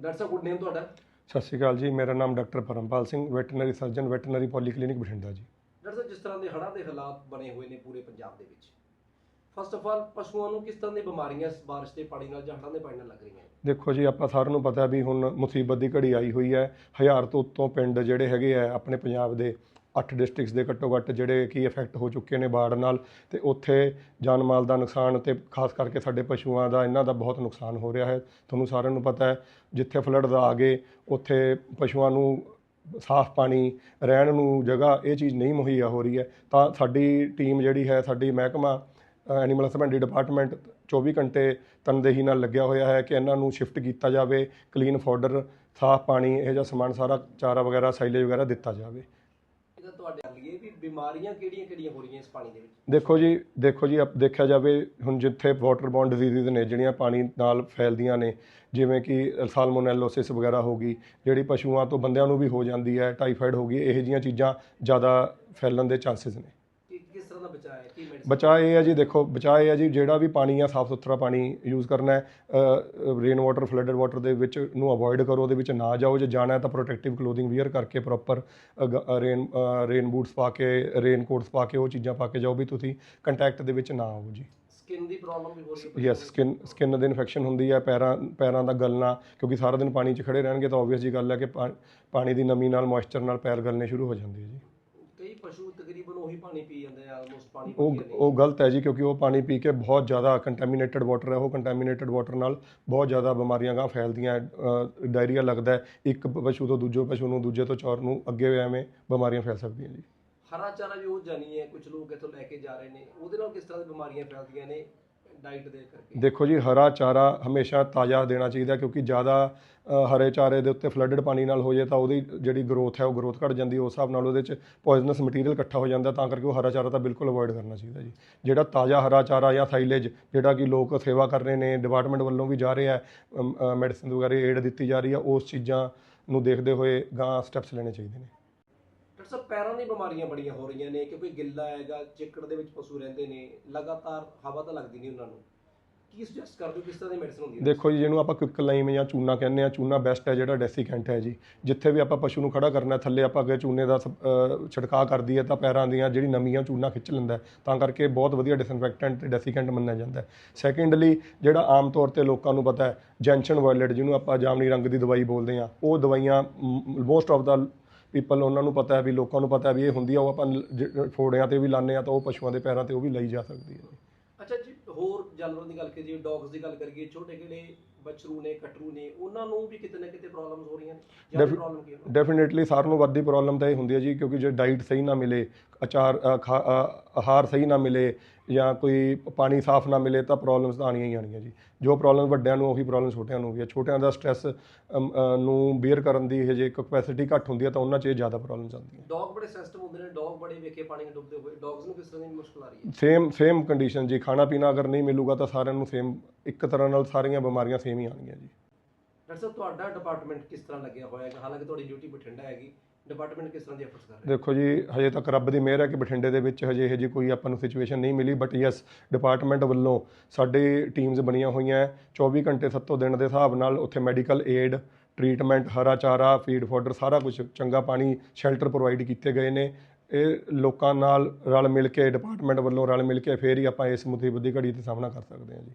Doctor ਸਾਹਿਬ good name ਤੁਹਾਡਾ? ਸਤਿ ਸ਼੍ਰੀ ਅਕਾਲ ਜੀ ਮੇਰਾ ਨਾਮ doctor Parampal Singh veterinary surgeon veterinary polyclinic Bathinda ji. Doctor ਸਾਹਿਬ ਜਿਸ ਤਰ੍ਹਾਂ ਦੇ ਹੜ੍ਹਾਂ ਦੇ ਹਾਲਾਤ ਬਣੇ ਹੋਏ ਨੇ ਪੂਰੇ ਪੰਜਾਬ ਦੇ ਵਿੱਚ। ਫਸਟ ਆਫ ਆਲ ਪਸ਼ੂਆਂ ਨੂੰ ਕਿਸ ਤਰ੍ਹਾਂ ਦੀ ਬਿਮਾਰੀਆਂ ਇਸ ਬਾਰਿਸ਼ ਦੇ ਪਾਣੀ ਨਾਲ ਜਾਂ ਹੜ੍ਹਾਂ ਦੇ ਪਾਣੀ ਨਾਲ ਲੱਗ ਰਹੀਆਂ ਦੇਖੋ ਜੀ ਆਪਾਂ ਸਾਰਿਆਂ ਨੂੰ ਪਤਾ ਵੀ ਹੁਣ ਮੁਸੀਬਤ ਦੀ ਘੜੀ ਆਈ ਹੋਈ ਹੈ। ਹਜ਼ਾਰ ਤੋਂ ਉੱਤੋਂ ਪਿੰਡ ਜਿਹੜੇ ਹੈਗੇ ਆ ਆਪਣੇ ਪੰਜਾਬ ਦੇ 8 ਡਿਸਟ੍ਰਿਕਟਸ ਦੇ ਘੱਟੋ ਘੱਟ ਜਿਹੜੇ ਕੀ ਇਫੈਕਟ ਹੋ ਚੁੱਕੇ ਨੇ ਬਾੜ ਨਾਲ ਤੇ ਉੱਥੇ ਜਾਨ ਮਾਲ ਦਾ ਨੁਕਸਾਨ ਤੇ ਖਾਸ ਕਰਕੇ ਸਾਡੇ ਪਸ਼ੂਆਂ ਦਾ, ਇਹਨਾਂ ਦਾ ਬਹੁਤ ਨੁਕਸਾਨ ਹੋ ਰਿਹਾ ਹੈ। ਤੁਹਾਨੂੰ ਸਾਰਿਆਂ ਨੂੰ ਪਤਾ ਹੈ, ਜਿੱਥੇ ਫਲੱਡ ਦਾ ਆ ਗਏ, ਉੱਥੇ ਪਸ਼ੂਆਂ ਨੂੰ ਸਾਫ਼ ਪਾਣੀ, ਰਹਿਣ ਨੂੰ ਜਗ੍ਹਾ ਇਹ ਚੀਜ਼ ਨਹੀਂ ਮੁਹੱਈਆ ਹੋ ਰਹੀ ਹੈ। ਤਾਂ ਸਾਡੀ ਟੀਮ ਜਿਹੜੀ ਹੈ, ਸਾਡੀ ਮਹਿਕਮਾ ਐਨੀਮਲ ਹਸਬੈਂਡਰੀ ਡਿਪਾਰਟਮੈਂਟ 24 ਘੰਟੇ ਤਨਦੇਹੀ ਨਾਲ ਲੱਗਿਆ ਹੋਇਆ ਹੈ ਕਿ ਇਹਨਾਂ ਨੂੰ ਸ਼ਿਫਟ ਕੀਤਾ ਜਾਵੇ ਕਲੀਨ ਫੋਡਰ ਸਾਫ਼ ਪਾਣੀ, ਇਹ ਜਿਹਾ ਸਮਾਨ ਸਾਰਾ ਚਾਰਾ ਵਗੈਰਾ ਸਾਈਲੇਜ ਵਗੈਰਾ ਦਿੱਤਾ ਜਾਵੇ ਇਹਦਾ ਤੁਹਾਡੇ ਲਈ ਵੀ ਬਿਮਾਰੀਆਂ ਕਿਹੜੀਆਂ ਕਿਹੜੀਆਂ ਹੋ ਰਹੀਆਂ ਇਸ ਪਾਣੀ ਦੇ ਵਿੱਚ? ਦੇਖੋ ਜੀ ਦੇਖੋ ਜੀ, ਅਪ ਦੇਖਿਆ ਜਾਵੇ, ਹੁਣ ਜਿੱਥੇ ਵਾਟਰ ਬੌਂਡ ਡਿਜ਼ੀਜ਼ ਨੇ, ਜਿਹੜੀਆਂ ਪਾਣੀ ਨਾਲ ਫੈਲਦੀਆਂ ਨੇ, ਜਿਵੇਂ ਕਿ ਸਾਲਮੋਨੈਲੋਸਿਸ ਵਗੈਰਾ ਹੋ ਗਈ, ਜਿਹੜੀ ਪਸ਼ੂਆਂ ਤੋਂ ਬੰਦਿਆਂ ਨੂੰ ਵੀ ਹੋ ਜਾਂਦੀ ਹੈ ਟਾਈਫਾਈਡ ਹੋ ਗਈ, ਇਹੋ ਜਿਹੀਆਂ ਚੀਜ਼ਾਂ ਜ਼ਿਆਦਾ ਫੈਲਣ ਦੇ ਚਾਂਸਸ ਨੇ। ਦਾ ਬਚਾਅ ਹੈ? ਕੀ ਮੈਡੀਸਨ ਬਚਾਅ ਇਹ ਹੈ ਜੀ ਦੇਖੋ ਬਚਾਅ ਇਹ ਹੈ ਜੀ ਜਿਹੜਾ ਵੀ ਪਾਣੀ ਆ ਸਾਫ਼ ਸੁਥਰਾ ਪਾਣੀ ਯੂਜ਼ ਕਰਨਾ ਹੈ ਰੇਨ ਵਾਟਰ ਫਲੱਡਡ ਵਾਟਰ ਦੇ ਵਿੱਚ ਨੂੰ ਅਵੋਇਡ ਕਰੋ ਉਹਦੇ ਵਿੱਚ ਨਾ ਜਾਓ ਜੇ ਜਾਣਾ ਹੈ ਤਾਂ ਪ੍ਰੋਟੈਕਟਿਵ ਕਲੋਥਿੰਗ ਵੇਅਰ ਕਰਕੇ ਪ੍ਰੋਪਰ ਰੇਨ ਰੇਨ ਬੂਟਸ ਪਾ ਕੇ ਰੇਨ ਕੋਟਸ ਪਾ ਕੇ ਉਹ ਚੀਜ਼ਾਂ ਪਾ ਕੇ ਜਾਓ ਵੀ ਤੁਸੀਂ ਕੰਟੈਕਟ ਦੇ ਵਿੱਚ ਨਾ ਆਓ ਜੀ। ਸਕਿਨ ਦੀ ਪ੍ਰੋਬਲਮ ਵੀ ਹੋ ਰਹੀ ਹੈ ਯੈਸ ਸਕਿਨ ਸਕਿਨ ਦੇ ਇਨਫੈਕਸ਼ਨ ਹੁੰਦੀ ਹੈ ਪੈਰਾਂ ਪੈਰਾਂ ਦਾ ਗਲਣਾ ਕਿਉਂਕਿ ਸਾਰਾ ਦਿਨ ਪਾਣੀ 'ਚ ਖੜੇ ਰਹਿਣਗੇ ਤਾਂ ਆਬਵੀਅਸ ਜੀ ਗੱਲ ਹੈ ਕਿ ਪਾਣੀ ਦੀ ਨਮੀ ਨਾਲ ਮੋਇਸਚਰ ਨਾਲ ਪੈਰ ਗਲਣੇ ਸ਼ੁਰੂ ਹੋ ਜਾਂਦੇ ਆ ਜੀ। ਤਕਰੀਬਨ ਉਹੀ ਪਾਣੀ ਪੀ ਜਾਂਦੇ ਆ ਆਲਮੋਸਟ ਪਾਣੀ ਉਹ ਵਧੀਆ ਨਹੀਂ ਉਹ ਗਲਤ ਹੈ ਜੀ ਕਿਉਂਕਿ ਉਹ ਪਾਣੀ ਪੀ ਕੇ ਬਹੁਤ ਜ਼ਿਆਦਾ ਕੰਟੈਮੀਨੇਟਡ ਵਾਟਰ ਹੈ। ਉਹ ਕੰਟੈਮੀਨੇਟਡ ਵਾਟਰ ਨਾਲ ਬਹੁਤ ਜ਼ਿਆਦਾ ਬਿਮਾਰੀਆਂ ਗਾਂ ਫੈਲਦੀਆਂ ਡਾਇਰੀਆ ਲੱਗਦਾ ਹੈ। ਇੱਕ ਪਸ਼ੂ ਤੋਂ ਦੂਜੇ ਪਸ਼ੂ ਨੂੰ ਦੂਜੇ ਤੋਂ ਚੌਰ ਨੂੰ ਅੱਗੇ ਐਵੇਂ ਬਿਮਾਰੀਆਂ ਫੈਲ ਸਕਦੀਆਂ ਜੀ। ਹਰਾ ਚਾਰਾ ਵੀ ਉਹ ਜਾਨੀ ਹੈ। ਕੁਝ ਲੋਕ ਇੱਥੋਂ ਲੈ ਕੇ ਜਾ ਰਹੇ ਨੇ। ਉਹਦੇ ਨਾਲ ਕਿਸ ਤਰ੍ਹਾਂ ਦੀ ਬਿਮਾਰੀਆਂ ਫੈਲਦੀਆਂ ਨੇ? ਡਾਈਟ ਦੇ ਕਰਕੇ। ਦੇਖੋ ਜੀ, ਹਰਾ ਚਾਰਾ ਹਮੇਸ਼ਾ ਤਾਜ਼ਾ ਦੇਣਾ ਚਾਹੀਦਾ ਕਿਉਂਕਿ ਜ਼ਿਆਦਾ ਹਰੇ ਚਾਰੇ ਦੇ ਉੱਤੇ ਫਲੱਡਡ ਪਾਣੀ ਨਾਲ ਹੋ ਜਾਏ ਤਾਂ ਉਹਦੀ ਜਿਹੜੀ ਗਰੋਥ ਹੈ ਉਹ ਗਰੋਥ ਘਟ ਜਾਂਦੀ ਉਸ ਹਿਸਾਬ ਨਾਲ ਉਹਦੇ ਚ ਪੋਇਜ਼ਨਸ ਮਟੀਰੀਅਲ ਇਕੱਠਾ ਹੋ ਜਾਂਦਾ ਤਾਂ ਕਰਕੇ ਉਹ ਹਰਾ ਚਾਰਾ ਤਾਂ ਬਿਲਕੁਲ ਅਵੋਇਡ ਕਰਨਾ ਚਾਹੀਦਾ ਜੀ। ਜਿਹੜਾ ਤਾਜ਼ਾ ਹਰਾ ਚਾਰਾ ਜਾਂ ਥਾਈਲੇਜ ਜਿਹੜਾ ਕਿ ਲੋਕ ਸੇਵਾ ਕਰ ਰਹੇ ਨੇ ਡਿਪਾਰਟਮੈਂਟ ਵੱਲੋਂ ਵੀ ਜਾ ਰਿਹਾ ਹੈ ਮੈਡੀਸਿਨ ਵਗੈਰਾ ਏਡ ਦਿੱਤੀ ਜਾ ਰਹੀ ਹੈ, ਉਸ ਚੀਜ਼ਾਂ ਨੂੰ ਦੇਖਦੇ ਹੋਏ ਗਾਂ ਸਟੈਪਸ ਲੈਣੇ ਚਾਹੀਦੇ ਨੇ। ਸਰ ਪੈਰਾਂ ਦੀ ਬਿਮਾਰੀਆਂ ਬੜੀਆਂ ਹੋ ਰਹੀਆਂ ਨੇ ਕਿਉਂਕਿ ਗਿੱਲਾ ਹੈਗਾ, ਚਿੱਕੜ ਦੇ ਵਿੱਚ ਪਸ਼ੂ ਰਹਿੰਦੇ ਨੇ, ਲਗਾਤਾਰ ਹਵਾ ਤਾਂ ਲੱਗਦੀ ਨਹੀਂ ਉਹਨਾਂ ਨੂੰ। ਕੀ ਸੁਜੈਸਟ ਕਰਦੇ ਹੋ ਕਿਸ ਤਰ੍ਹਾਂ ਦੀ ਮੈਡੀਸਨ ਹੁੰਦੀ ਹੈ? ਦੇਖੋ ਜੀ, ਜਿਹਨੂੰ ਆਪਾਂ ਕੁਇਕ ਲਾਈਮ ਜਾਂ ਚੂਨਾ ਕਹਿੰਦੇ ਆ ਚੂਨਾ ਬੈਸਟ ਹੈ ਜਿਹੜਾ ਡੈਸੀਕੈਂਟ ਹੈ ਜੀ। ਜਿੱਥੇ ਵੀ ਆਪਾਂ ਪਸ਼ੂ ਨੂੰ ਖੜਾ ਕਰਨਾ, ਥੱਲੇ ਆਪਾਂ ਅਗੇ ਚੂਨੇ ਦਾ ਸ- ਛਿੜਕਾਅ ਕਰਦੀ ਹੈ ਤਾਂ ਪੈਰਾਂ ਦੀਆਂ ਜਿਹੜੀ ਨਮੀਆਂ ਚੂਨਾ ਖਿੱਚ ਲੈਂਦਾ ਤਾਂ ਕਰਕੇ ਬਹੁਤ ਵਧੀਆ ਡਿਸਇਨਫੈਕਟੈਂਟ ਤੇ ਡੈਸੀਕੈਂਟ ਮੰਨਿਆ ਜਾਂਦਾ ਹੈ। ਸੈਕੰਡਲੀ ਜਿਹੜਾ ਆਮ ਤੌਰ ਤੇ ਲੋਕਾਂ ਨੂੰ ਪਤਾ ਹੈ ਜੈਂਸ਼ਨ ਵਾਇਲਟ ਜਿਹਨੂੰ ਆਪਾਂ ਜਾਮਨੀ ਰੰਗ ਦੀ ਦਵਾਈ ਬੋਲਦੇ ਆ ਉਹ ਦਵਾਈਆਂ ਮੋਸਟ ਆਫ ਦਾ ਪੀਪਲ ਉਹਨਾਂ ਨੂੰ ਪਤਾ ਹੈ ਵੀ ਲੋਕਾਂ ਨੂੰ ਪਤਾ ਹੈ ਵੀ ਇਹ ਹੁੰਦੀ ਆ ਉਹ ਆਪਾਂ ਫੋੜਿਆਂ ਤੇ ਵੀ ਲਾਉਂਦੇ ਆ ਤਾਂ ਉਹ ਪਸ਼ੂਆਂ ਦੇ ਪੈਰਾਂ ਤੇ ਉਹ ਵੀ ਲਈ ਜਾ ਸਕਦੀ ਹੈ। ਅੱਛਾ ਜੀ ਹੋਰ ਜਾਨਵਰਾਂ ਦੀ ਗੱਲ ਕਰੀਏ ਡੌਗਸ ਦੀ ਗੱਲ ਕਰੀਏ ਛੋਟੇ ਕਿਹੜੇ ਬਛਰੂ ਨੇ ਕਟਰੂ ਨੇ ਉਹਨਾਂ ਨੂੰ ਵੀ ਕਿਤੇ ਨਾ ਕਿਤੇ ਪ੍ਰੋਬਲਮਸ ਹੋ ਰਹੀਆਂ ਨੇ? ਜਾਂ ਪ੍ਰੋਬਲਮ ਕੀ ਹੈ ਡੈਫੀਨੇਟਲੀ ਸਾਰਿਆਂ ਨੂੰ ਵੱਧਦੀ ਪ੍ਰੋਬਲਮ ਤਾਂ ਇਹ ਹੁੰਦੀ ਹੈ ਜੀ ਕਿਉਂਕਿ ਜੇ ਡਾਈਟ ਸਹੀ ਨਾ ਮਿਲੇ ਅਚਾਰ ਆਹਾਰ ਸਹੀ ਨਾ ਮਿਲੇ ਜਾਂ ਕੋਈ ਪਾਣੀ ਸਾਫ਼ ਨਾ ਮਿਲੇ ਤਾਂ ਪ੍ਰੋਬਲਮਸ ਤਾਂ ਆਣੀਆਂ ਹੀ ਆਣੀਆਂ ਜੀ। ਜੋ ਪ੍ਰੋਬਲਮ ਵੱਡਿਆਂ ਨੂੰ ਉਹੀ ਪ੍ਰੋਬਲਮ ਛੋਟਿਆਂ ਨੂੰ ਵੀ ਹੈ ਛੋਟਿਆਂ ਦਾ ਸਟ੍ਰੈਸ ਨੂੰ ਬੀਅਰ ਕਰਨ ਦੀ ਇਹ ਜੇ ਕਪੈਸਿਟੀ ਘੱਟ ਹੁੰਦੀ ਹੈ ਤਾਂ ਉਹਨਾਂ 'ਚ ਇਹ ਜ਼ਿਆਦਾ ਪ੍ਰੋਬਲਮਸ ਆਉਂਦੀਆਂ। ਡੌਗ ਬੜੇ ਸੈਂਸਿਟਿਵ ਹੁੰਦੇ ਨੇ। ਡੌਗ ਬੜੇ ਵੇਖੇ ਪਾਣੀ 'ਚ ਡੁੱਬਦੇ ਹੋਏ। ਡੌਗਸ ਨੂੰ ਕਿਸ ਤਰ੍ਹਾਂ ਦੀ ਮੁਸ਼ਕਲ ਆ ਰਹੀ ਹੈ? ਸੇਮ ਸੇਮ ਕੰਡੀਸ਼ਨ ਜੀ। ਖਾਣਾ ਪੀਣਾ ਅਗਰ ਨਹੀਂ ਮਿਲੂਗਾ ਤਾਂ ਸਾਰਿਆਂ ਨੂੰ ਸੇਮ ਇੱਕ ਤਰ੍ਹਾਂ ਨਾਲ ਸਾਰੀਆਂ ਬਿਮਾਰੀਆਂ ਸੇਮ ਹੀ ਆਉਣਗੀਆਂ ਜੀ। ਡਾਕਟਰ ਸਾਹਿਬ ਤੁਹਾਡਾ ਡਿਪਾਰਟਮੈਂਟ ਕਿਸ ਤਰ੍ਹਾਂ ਲੱਗਿਆ ਹੋਇਆ ਹੈ ਹਾਲਾਂਕਿ ਤੁਹਾਡੀ ਡਿਊਟੀ ਬਠਿੰਡਾ ਹੈਗੀ। ਡਿਪਾਰਟਮੈਂਟ ਕਿਸ ਤਰ੍ਹਾਂ ਦੀ ਐਫਰਟਸ ਕਰ ਰਿਹਾ ਦੇਖੋ ਜੀ, ਹਜੇ ਤੱਕ ਰੱਬ ਦੀ ਮਿਹਰ ਹੈ ਕਿ ਬਠਿੰਡੇ ਦੇ ਵਿੱਚ ਹਜੇ ਇਹ ਜੀ ਕੋਈ ਆਪਾਂ ਨੂੰ ਸਿਚੁਏਸ਼ਨ ਨਹੀਂ ਮਿਲੀ ਬਟ ਯੈਸ ਡਿਪਾਰਟਮੈਂਟ ਵੱਲੋਂ ਸਾਡੇ ਟੀਮਸ ਬਣੀਆਂ ਹੋਈਆਂ ਹੈ। 24 ਘੰਟੇ ਸੱਤੋਂ ਦਿਨ ਦੇ ਹਿਸਾਬ ਨਾਲ ਉੱਥੇ ਮੈਡੀਕਲ ਏਡ ਟ੍ਰੀਟਮੈਂਟ ਹਰਾ ਚਾਰਾ ਫੀਡ ਫੋਡਰ ਸਾਰਾ ਕੁਝ ਚੰਗਾ ਪਾਣੀ ਸ਼ੈਲਟਰ ਪ੍ਰੋਵਾਈਡ ਕੀਤੇ ਗਏ ਨੇ। ਇਹ ਲੋਕਾਂ ਨਾਲ ਰਲ ਮਿਲ ਕੇ ਡਿਪਾਰਟਮੈਂਟ ਵੱਲੋਂ ਰਲ ਮਿਲ ਕੇ ਫੇਰ ਹੀ ਆਪਾਂ ਇਸ ਮੁਸੀਬਤ ਦੀ ਘੜੀ ਤੇ ਸਾਹਮਣਾ ਕਰ ਸਕਦੇ ਹਾਂ ਜੀ।